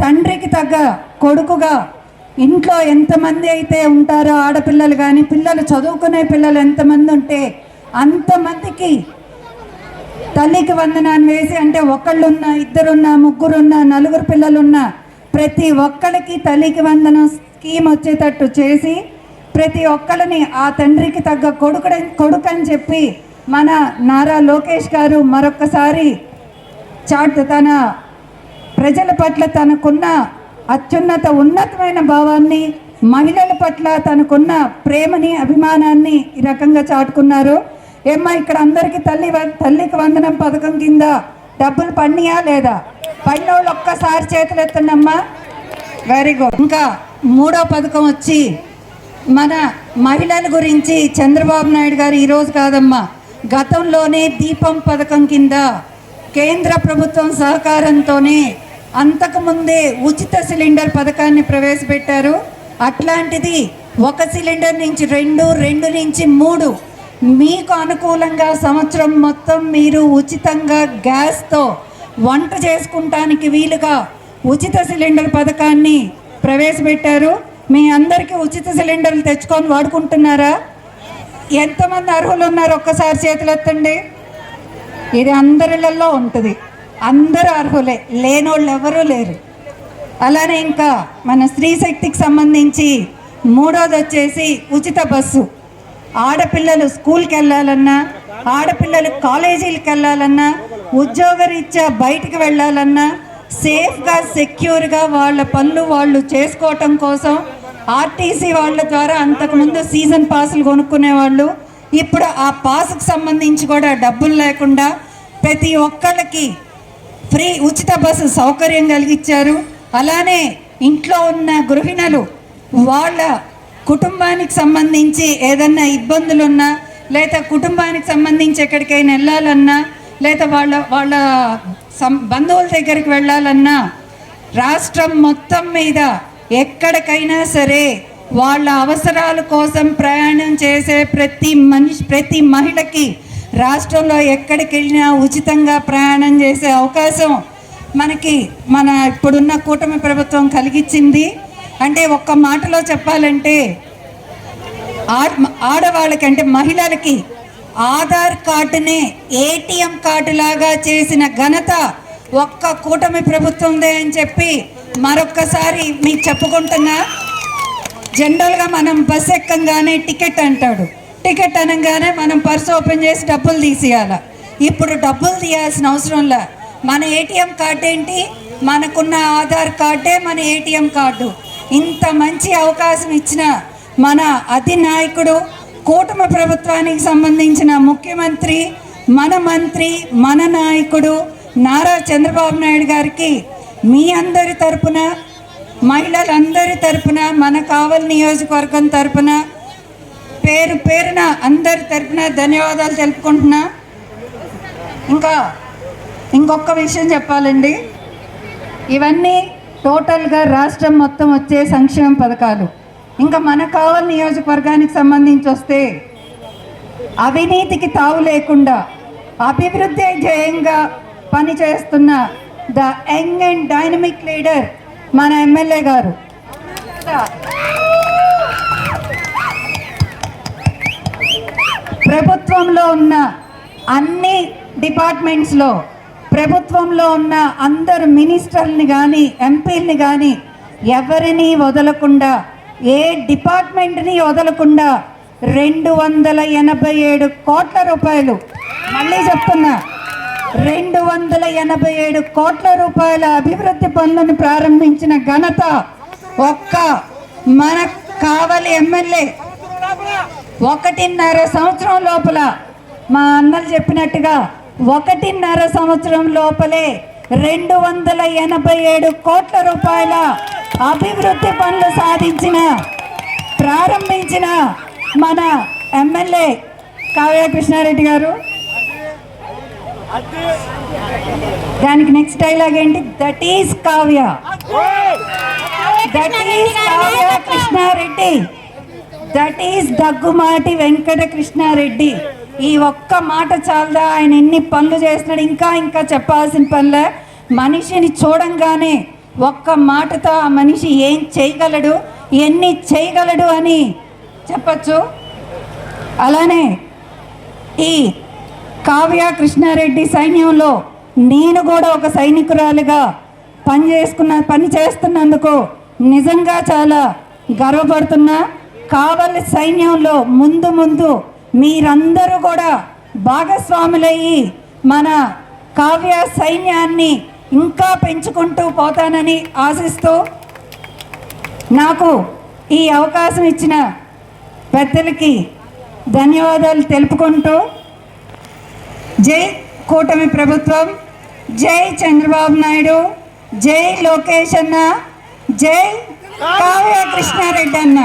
తండ్రికి తగ్గ కొడుకుగా ఇంట్లో ఎంతమంది అయితే ఉంటారో ఆడపిల్లలు కానీ పిల్లలు చదువుకునే పిల్లలు ఎంతమంది ఉంటే అంతమందికి తల్లికి వందనాన్ని వేసి అంటే ఒకళ్ళున్నా ఇద్దరున్నా ముగ్గురున్నా నలుగురు పిల్లలున్నా ప్రతి ఒక్కరికి తల్లికి వందనం స్కీమ్ వచ్చేటట్టు చేసి ప్రతి ఒక్కరిని ఆ తండ్రికి తగ్గ కొడుకుడ కొడుకు అని చెప్పి మన నారా లోకేష్ గారు మరొక్కసారి చాట్ తన ప్రజల పట్ల తనకున్న అత్యున్నత ఉన్నతమైన భావాన్ని మహిళల పట్ల తనకున్న ప్రేమని అభిమానాన్ని ఈ రకంగా చాటుకున్నారు. ఏమ్మా ఇక్కడ అందరికీ తల్లి తల్లికి వందనం పథకం కింద డబ్బులు పడినాయా లేదా? పడిన వాళ్ళు ఒక్కసారి చేతులు ఎత్తండమ్మా వెరీ గుడ్ ఇంకా మూడో పథకం వచ్చి మన మహిళల గురించి చంద్రబాబు నాయుడు గారు ఈరోజు కాదమ్మా. గతంలోనే దీపం పథకం కింద కేంద్ర ప్రభుత్వం సహకారంతోనే అంతకుముందే ఉచిత సిలిండర్ పథకాన్ని ప్రవేశపెట్టారు. అట్లాంటిది ఒక సిలిండర్ నుంచి రెండు రెండు నుంచి మూడు. మీకు అనుకూలంగా సంవత్సరం మొత్తం మీరు ఉచితంగా గ్యాస్తో వంట చేసుకుంటానికి వీలుగా ఉచిత సిలిండర్ పథకాన్ని ప్రవేశపెట్టారు. మీ అందరికీ ఉచిత సిలిండర్లు తెచ్చుకొని వాడుకుంటున్నారా? ఎంతమంది అర్హులు ఉన్నారు ఒక్కసారి చేతులు ఎత్తండి ఇది అందరిలలో ఉంటుంది. అందరూ అర్హులే లేనోళ్ళు ఎవరూ లేరు. అలానే ఇంకా మన స్త్రీ శక్తికి సంబంధించి మూడోది వచ్చేసి ఉచిత బస్సు. ఆడపిల్లలు స్కూల్కి వెళ్ళాలన్నా ఆడపిల్లలు కాలేజీలకు వెళ్ళాలన్నా ఉద్యోగరీత్యా బయటికి వెళ్ళాలన్నా సేఫ్గా సెక్యూర్గా వాళ్ళ పనులు వాళ్ళు చేసుకోవటం కోసం ఆర్టీసీ వాళ్ళ ద్వారా అంతకుముందు సీజన్ పాసులు కొనుక్కునేవాళ్ళు. ఇప్పుడు ఆ పాస్కు సంబంధించి కూడా డబ్బులు లేకుండా ప్రతి ఒక్కళ్ళకి ఫ్రీ ఉచిత బస్సు సౌకర్యం కలిగించారు అలానే ఇంట్లో ఉన్న గృహిణులు వాళ్ళ కుటుంబానికి సంబంధించి ఏదన్నా ఇబ్బందులున్నా లేదా కుటుంబానికి సంబంధించి ఎక్కడికైనా వెళ్ళాలన్నా లేదా వాళ్ళ వాళ్ళ సం బంధువుల దగ్గరికి వెళ్ళాలన్నా రాష్ట్రం మొత్తం మీద ఎక్కడికైనా సరే వాళ్ళ అవసరాల కోసం ప్రయాణం చేసే ప్రతి మనిషి ప్రతి మహిళకి రాష్ట్రంలో ఎక్కడికి వెళ్ళినా ఉచితంగా ప్రయాణం చేసే అవకాశం మనకి మన ఇప్పుడున్న కూటమి ప్రభుత్వం కలిగించింది అంటే ఒక్క మాటలో చెప్పాలంటే ఆడవాళ్ళకి అంటే మహిళలకి ఆధార్ కార్డునే ఏటీఎం కార్డు లాగా చేసిన ఘనత ఒక్క కూటమి ప్రభుత్వందే అని చెప్పి మరొక్కసారి మీకు చెప్పుకుంటున్నా. జనరల్గా మనం బస్ ఎక్కంగానే టికెట్ అంటాడు. టికెట్ అనగానే మనం పర్స్ ఓపెన్ చేసి డబ్బులు తీసేయాల. ఇప్పుడు డబ్బులు తీయాల్సిన అవసరంలా మన ఏటీఎం కార్డు ఏంటి? మనకున్న ఆధార్ కార్డే మన ఏటీఎం కార్డు. ఇంత మంచి అవకాశం ఇచ్చిన మన అధినాయకుడు కూటమి ప్రభుత్వానికి సంబంధించిన ముఖ్యమంత్రి మన మంత్రి మన నాయకుడు నారా చంద్రబాబు నాయుడు గారికి మీ అందరి తరపున మహిళలందరి తరపున మన కావలి నియోజకవర్గం తరపున పేరు పేరున అందరి తరపున ధన్యవాదాలు తెలుపుకుంటున్నా. ఇంకా ఇంకొక విషయం చెప్పాలండి. ఇవన్నీ టోటల్గా రాష్ట్రం మొత్తం వచ్చే సంక్షేమ పథకాలు. ఇంకా మన కావలి నియోజకవర్గానికి సంబంధించి వస్తే అవినీతికి తావు లేకుండా అభివృద్ధి ధ్యేయంగా పనిచేస్తున్న the young and dynamic leader మన ఎమ్మెల్యే గారు. ప్రభుత్వంలో ఉన్న అన్ని డిపార్ట్మెంట్స్లో ప్రభుత్వంలో ఉన్న అందరు మినిస్టర్ని కానీ ఎంపీల్ని కానీ ఎవరిని వదలకుండా ఏ డిపార్ట్మెంట్ని వదలకుండా రెండు వందల ఎనభై ఏడు కోట్ల రూపాయలు మళ్ళీ చెప్తున్నా రెండు వందల ఎనభై ఏడు కోట్ల రూపాయల అభివృద్ధి పనులను ప్రారంభించిన ఘనత ఒక్క మన కావలి ఎమ్మెల్యే ఒకటిన్నర సంవత్సరం లోపల మా అన్నలు చెప్పినట్టుగా ఒకటిన్నర సంవత్సరం లోపలే రెండు వందల ఎనభై ఏడు కోట్ల రూపాయల అభివృద్ధి పనులు సాధించిన ప్రారంభించిన మన ఎమ్మెల్యే కావ్య కృష్ణారెడ్డి గారు. దానికి నెక్స్ట్ డైలాగ్ ఏంటి? That is Kavya. That is Kavya Krishna Reddy. That is Daggumati Venkata Krishna Reddy ఈ ఒక్క మాట చాలదా? ఆయన ఎన్ని పనులు చేస్తున్నాడు? ఇంకా ఇంకా చెప్పాల్సిన పనులే. మనిషిని చూడంగానే ఒక్క మాటతో ఆ మనిషి ఏం చేయగలడు? ఎన్ని చేయగలడు అని చెప్పచ్చు? అలానే ఈ కావ్య కృష్ణారెడ్డి సైన్యంలో నేను కూడా ఒక సైనికురాలిగా పని చేసుకున్న పని చేస్తున్నందుకు నిజంగా చాలా గర్వపడుతున్నా. కావలి సైన్యంలో ముందు ముందు మీరందరూ కూడా భాగస్వాములయ్యి మన కావ్య సైన్యాన్ని ఇంకా పెంచుకుంటూ పోతానని ఆశిస్తూ నాకు ఈ అవకాశం ఇచ్చిన పెద్దలకి ధన్యవాదాలు తెలుపుకుంటూ జై కూటమి ప్రభుత్వం జై చంద్రబాబు నాయుడు జై లోకేష్ అన్న జై కావ్య కృష్ణారెడ్డి అన్న